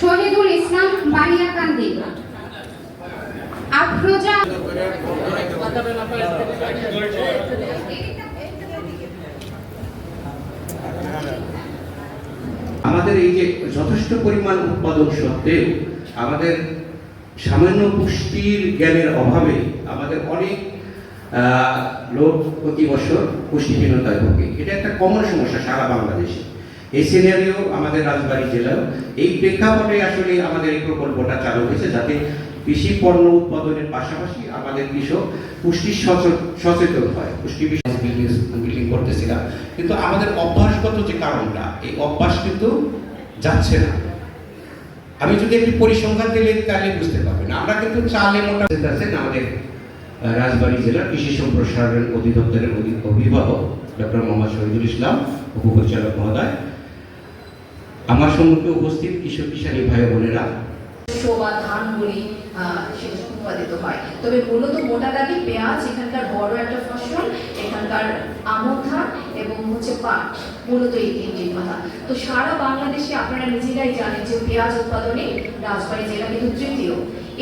শহীদুল ইসলাম বানিয়াকান্দি আফরোজা আমাদের এই যে যথেষ্ট পরিমাণ উৎপাদন সত্ত্বেও আমাদের সামান্য পুষ্টির জ্ঞানের অভাবে আমাদের অনেক লোক প্রতি বছর পুষ্টিহীনতায় ভোগে। এটা একটা কমন সমস্যা সারা বাংলাদেশে। এই সিনারিও আমাদের রাজবাড়ী জেলায় এই প্রেক্ষাপটে আসলে আমাদের এই প্রকল্পটা চালু হয়েছে যাতে কৃষি পণ্য উৎপাদনের পাশাপাশি আমাদের কৃষক পুষ্টি সচেতন হয়। পুষ্টি বিল্ডিং কিন্তু আমাদের অভ্যাসগত যে কারণটা এই অভ্যাস কিন্তু যাচ্ছে না। আমি যদি একটি পরিসংখ্যান দিলে তাহলে বুঝতে পারবেন। আমরা কিন্তু চালে মোটা আছেন আমাদের রাজবাড়ী জেলার কৃষি সম্প্রসারণ অধিদপ্তরের অধি- অভিভাবক ডক্টর মোহাম্মদ শহীদুল ইসলাম উপপরিচালক মহোদয় আমার সম্মুখে উপস্থিত কৃষক কিষানী ভাই বোনেরা। পেঁয়াজ, এখানকার বড় একটা ফসল, এখানকার ধান এবং সারা বাংলাদেশে আপনারা নিজেরাই জানেন যে পেঁয়াজ উৎপাদনে রাজবাড়ী জেলা তৃতীয়।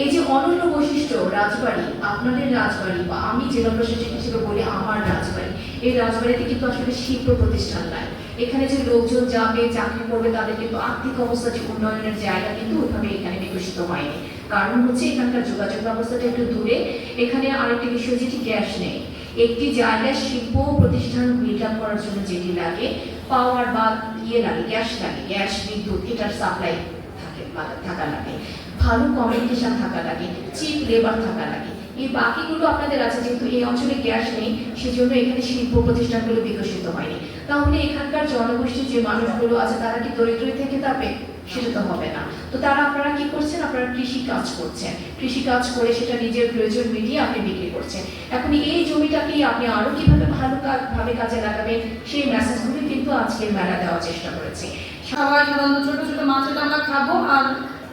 এই যে অনন্য বৈশিষ্ট্য রাজবাড়ি, আপনাদের রাজবাড়ি বা আমি জেলা প্রশাসক হিসেবে বলি আমার রাজবাড়ি, এই রাজবাড়িতে কিন্তু আসলে শিল্প প্রতিষ্ঠান নাই। এখানে যে লোকজন যাবে, চাকরি করবে, তাদের কিন্তু আর্থিক অবস্থা যে উন্নয়নের জায়গা কিন্তু ওইভাবে এখানে বিকশিত হয়নি। কারণ হচ্ছে এখানকার যোগাযোগ ব্যবস্থাটা একটু দূরে। এখানে আরেকটি বিষয় যেটি গ্যাস নেই। একটি জায়গায় শিল্প প্রতিষ্ঠান বিল্ডআপ করার জন্য যেটি লাগে পাওয়ার বা ইয়ে লাগে, গ্যাস লাগে। গ্যাস, বিদ্যুৎ, এটার সাপ্লাই থাকে থাকা লাগে। ভালো কমিউনিকেশন থাকা লাগে চিপ লেবার থাকা লাগে। এই বাকিগুলো আপনাদের আছে, যেহেতু এই অঞ্চলে গ্যাস নেই, সেজন্য এখানে শিল্প প্রতিষ্ঠানগুলো বিকশিত হয়নি। তাহলে এখানকার জনগোষ্ঠীর যে মানুষগুলো আছে, তারা কি দরিদ্রই থেকে যাবে? সেটা তো হবে না। তো তারা আপনারা কি করছেন? আপনারা কৃষি কাজ করছেন। কৃষি কাজ করে সেটা নিজের প্রয়োজন মিটিয়ে আপনি বিক্রি করছেন। এখন এই জমিটাকে আপনি আরও কীভাবে ভালো ভাবে কাজে লাগাবেন, সেই মেসেজগুলো কিন্তু আজকের মেলা দেওয়ার চেষ্টা করেছে। সবাই ছোট ছোট মাছটা আমরা খাব, আর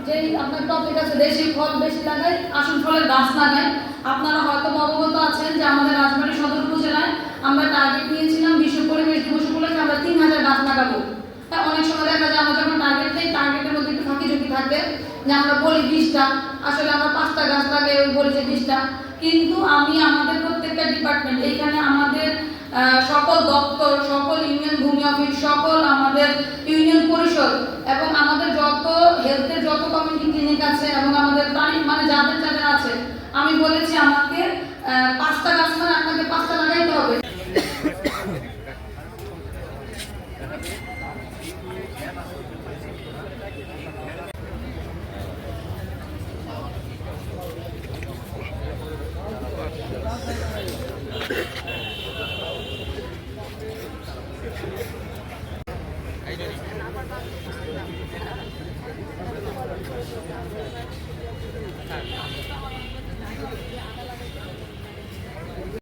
যেই আপনার টপিক আছে দেশি ফল বেশি লাগাই আসল ফলের গাছ লাগাই আপনারা হয়তো অবগত আছেন যে আমাদের রাজবাড়ী সদর উপজেলায় আমরা টার্গেট নিয়েছিলাম বিশ্ব পরিবেশ দিবস উপলক্ষে আমরা তিন হাজার গাছ লাগাবো। হ্যাঁ অনেক সময় দেখা যায় আমরা যখন টার্গেট দিই টার্গেটের মধ্যে একটু ফাঁকি ঝুঁকি থাকবে। যে আমরা বলি বিশটা আসলে আমরা পাঁচটা গাছ লাগাই বলি যে বিশটা কিন্তু আমি আমাদের প্রত্যেকটা ডিপার্টমেন্ট এইখানে আমাদের সকল দপ্তর, সকল ইউনিয়ন ভূমি অফিস সকল আমাদের ইউনিয়ন পরিষদ এবং আমাদের যত হেলথের যত কমিউনিটি ক্লিনিক আছে এবং আমাদের মানে যাদের যাদের আছে আমি বলেছি আমাকে পাঁচটা গাছ মানে আপনাকে পাঁচটা লাগাইতে হবে।